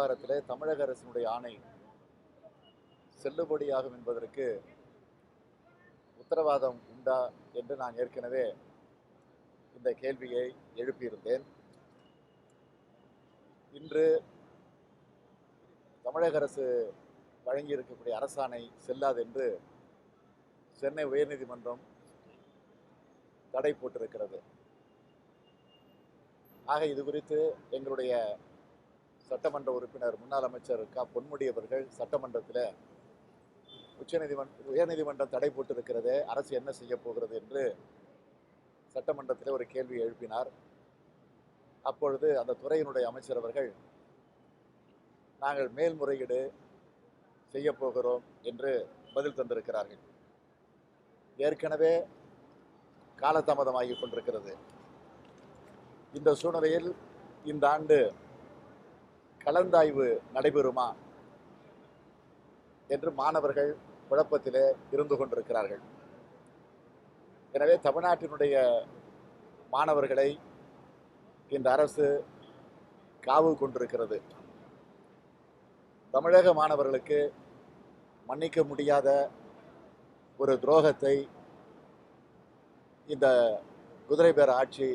விவகாரத்தில் தமிழக அரசினுடைய ஆணை செல்லுபடியாகும் என்பதற்கு உத்தரவாதம் உண்டா என்று நான் ஏற்கனவே இந்த கேள்வியை எழுப்பியிருந்தேன். இன்று தமிழக அரசு வழங்கியிருக்கக்கூடிய அரசாணை செல்லாது என்று சென்னை உயர்நீதிமன்றம் தடை போட்டிருக்கிறது. ஆக இது குறித்து எங்களுடைய சட்டமன்ற உறுப்பினர் முன்னாள் அமைச்சர் க. பொன்முடி அவர்கள் சட்டமன்றத்தில் உச்சநீதிமன்ற உயர்நீதிமன்றம் தடை போட்டிருக்கிறது. அரசு என்ன செய்ய போகிறது என்று சட்டமன்றத்தில் ஒரு கேள்வி எழுப்பினார். அப்பொழுது அந்த துறையினுடைய அமைச்சர் அவர்கள் நாங்கள் மேல்முறையீடு செய்ய போகிறோம் என்று பதில் தந்திருக்கிறார்கள். ஏற்கனவே காலதாமதமாகி கொண்டிருக்கிறது. இந்த சூழ்நிலையில் இந்த ஆண்டு கலந்தாய்வு நடைபெறுமா என்று மாணவர்கள் குழப்பத்திலே இருந்து கொண்டிருக்கிறார்கள். எனவே தமிழ்நாட்டினுடைய மாணவர்களை இந்த அரசு காவு கொண்டிருக்கிறது. தமிழக மாணவர்களுக்கு மன்னிக்க முடியாத ஒரு துரோகத்தை இந்த குதிரை பேர ஆட்சி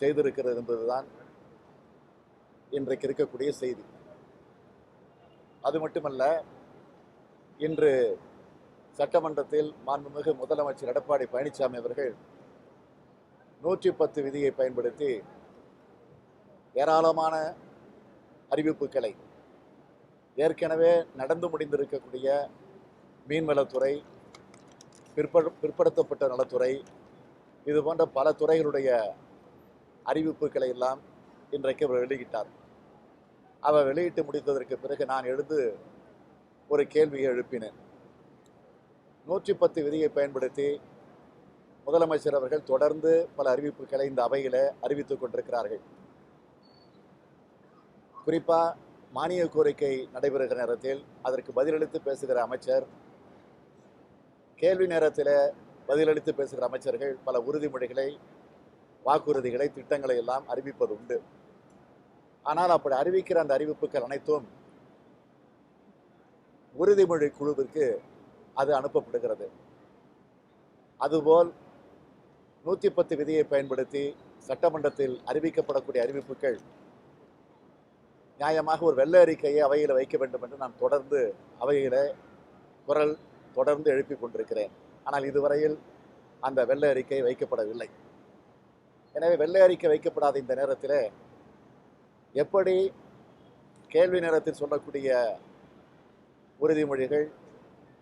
செய்திருக்கிறது என்பதுதான் இன்றைக்கு இருக்கக்கூடிய செய்தி. அது மட்டுமல்ல இன்று சட்டமன்றத்தில் மாண்புமிகு முதலமைச்சர் எடப்பாடி பழனிசாமி அவர்கள் நூற்றி பத்து விதியை பயன்படுத்தி ஏராளமான அறிவிப்புகளை ஏற்கனவே நடந்து முடிந்திருக்கக்கூடிய மீன்வளத்துறை பிற்படு பிற்படுத்தப்பட்ட நலத்துறை இது போன்ற பல துறைகளுடைய அறிவிப்புகளை எல்லாம் இன்றைக்கு அவர் வெளியிட்டார். அவர் வெளியிட்டு முடித்ததற்கு பிறகு நான் எழுந்து ஒரு கேள்வியை எழுப்பினேன். நூற்றி பத்து விதியை பயன்படுத்தி முதலமைச்சர் அவர்கள் தொடர்ந்து பல அறிவிப்புகளை இந்த அவையில் அறிவித்துக் கொண்டிருக்கிறார்கள். குறிப்பாக மானிய கோரிக்கை நடைபெறுகிற நேரத்தில் அதற்கு பதிலளித்து பேசுகிற அமைச்சர் கேள்வி நேரத்தில் பதிலளித்து பேசுகிற அமைச்சர்கள் பல உறுதிமொழிகளை வாக்குறுதிகளை திட்டங்களை எல்லாம் அறிவிப்பது உண்டு ஆனால் அப்படி அறிவிக்கிற அந்த அறிவிப்புகள் அனைத்தும் உறுதிமொழி குழுவிற்கு அது அனுப்பப்படுகிறது. அதுபோல் நூற்றி பத்து விதியை பயன்படுத்தி சட்டமன்றத்தில் அறிவிக்கப்படக்கூடிய அறிவிப்புகள் நியாயமாக ஒரு வெள்ளை அறிக்கையை அவையில் வைக்க வேண்டும் என்று நான் தொடர்ந்து அவையில் குரல் தொடர்ந்து எழுப்பிக் கொண்டிருக்கிறேன். ஆனால் இதுவரையில் அந்த வெள்ள அறிக்கை வைக்கப்படவில்லை. எனவே வெள்ளை அறிக்கை வைக்கப்படாத இந்த நேரத்தில் எப்படி கேள்வி நேரத்தில் சொல்லக்கூடிய உறுதிமொழிகள்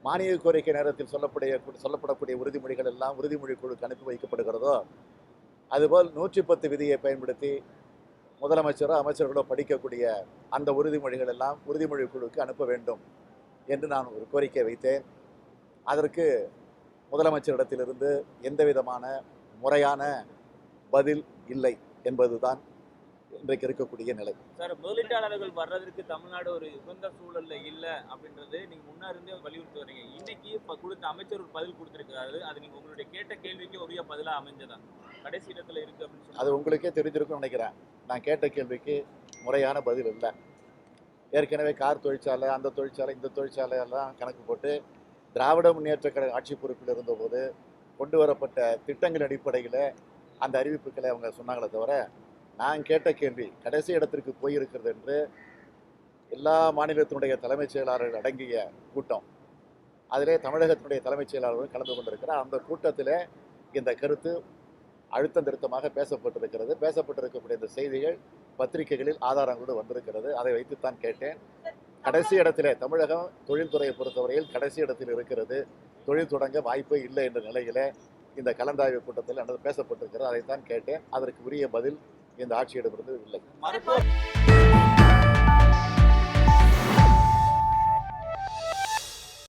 மானிய கோரிக்கை நேரத்தில் சொல்லக்கூடிய சொல்லப்படக்கூடிய உறுதிமொழிகள் எல்லாம் உறுதிமொழி குழுக்கு அனுப்பி வைக்கப்படுகிறதோ அதுபோல் நூற்றி பத்து விதியை பயன்படுத்தி முதலமைச்சரோ அமைச்சர்களோ படிக்கக்கூடிய அந்த உறுதிமொழிகள் எல்லாம் உறுதிமொழி குழுக்கு அனுப்ப வேண்டும் என்று நான் ஒரு கோரிக்கை வைத்தேன். அதற்கு முதலமைச்சரிடத்திலிருந்து எந்த விதமான முறையான பதில் இல்லை என்பதுதான் இன்றைக்கு இருக்கக்கூடிய நிலை. சார் முதலீட்டாளர்கள் வர்றதற்கு தமிழ்நாடு ஒரு உகந்த சூழல்ல இல்ல அப்படின்றது நீங்க முன்னா இருந்தே வலியுறுத்தி வரீங்க இன்னைக்கு இப்ப கொடுத்த அமைச்சர் ஒரு பதில் கொடுத்திருக்காரு அது நீங்க உங்களுடைய கேட்ட கேள்விக்கு உரிய பதிலா அமைஞ்சதா? கடைசி இடத்துல இருக்கு அப்படின்னு சொல்லி அது உங்களுக்கே தெரிஞ்சிருக்கும்னு நினைக்கிறேன். நான் கேட்ட கேள்விக்கு முறையான பதில் இல்லை. ஏற்கனவே கார் தொழிற்சாலை அந்த தொழிற்சாலை இந்த தொழிற்சாலை எல்லாம் கணக்கு போட்டு திராவிட முன்னேற்ற கழக ஆட்சி பொறுப்பில் இருந்தபோது கொண்டு வரப்பட்ட திட்டங்கள் அடிப்படையில் அந்த அறிவிப்புகளை அவங்க சொன்னாங்களே தவிர நான் கேட்ட கேள்வி கடைசி இடத்திற்கு போயிருக்கிறது என்று எல்லா மாநிலத்தினுடைய தலைமைச் செயலாளர்கள் அடங்கிய கூட்டம். அதிலே தமிழகத்தினுடைய தலைமைச் செயலாளர்களும் கலந்து கொண்டிருக்கிறார். அந்த கூட்டத்தில் இந்த கருத்து அழுத்தம் திருத்தமாக பேசப்பட்டிருக்கிறது. பேசப்பட்டிருக்கக்கூடிய இந்த செய்திகள் பத்திரிகைகளில் ஆதாரங்களோடு வந்திருக்கிறது. அதை வைத்துத்தான் கேட்டேன். கடைசி இடத்திலே தமிழகம் தொழில்துறையை பொறுத்தவரையில் கடைசி இடத்தில் இருக்கிறது. தொழில் தொடங்க வாய்ப்பே இல்லை என்ற நிலையில இந்த கலந்தாய்வு கூட்டத்தில் பேசப்பட்டிருக்கிறது. அதைத்தான் கேட்டேன். அதற்கு உரிய பதில் இந்த ஆட்சி எடுப்பது இல்லை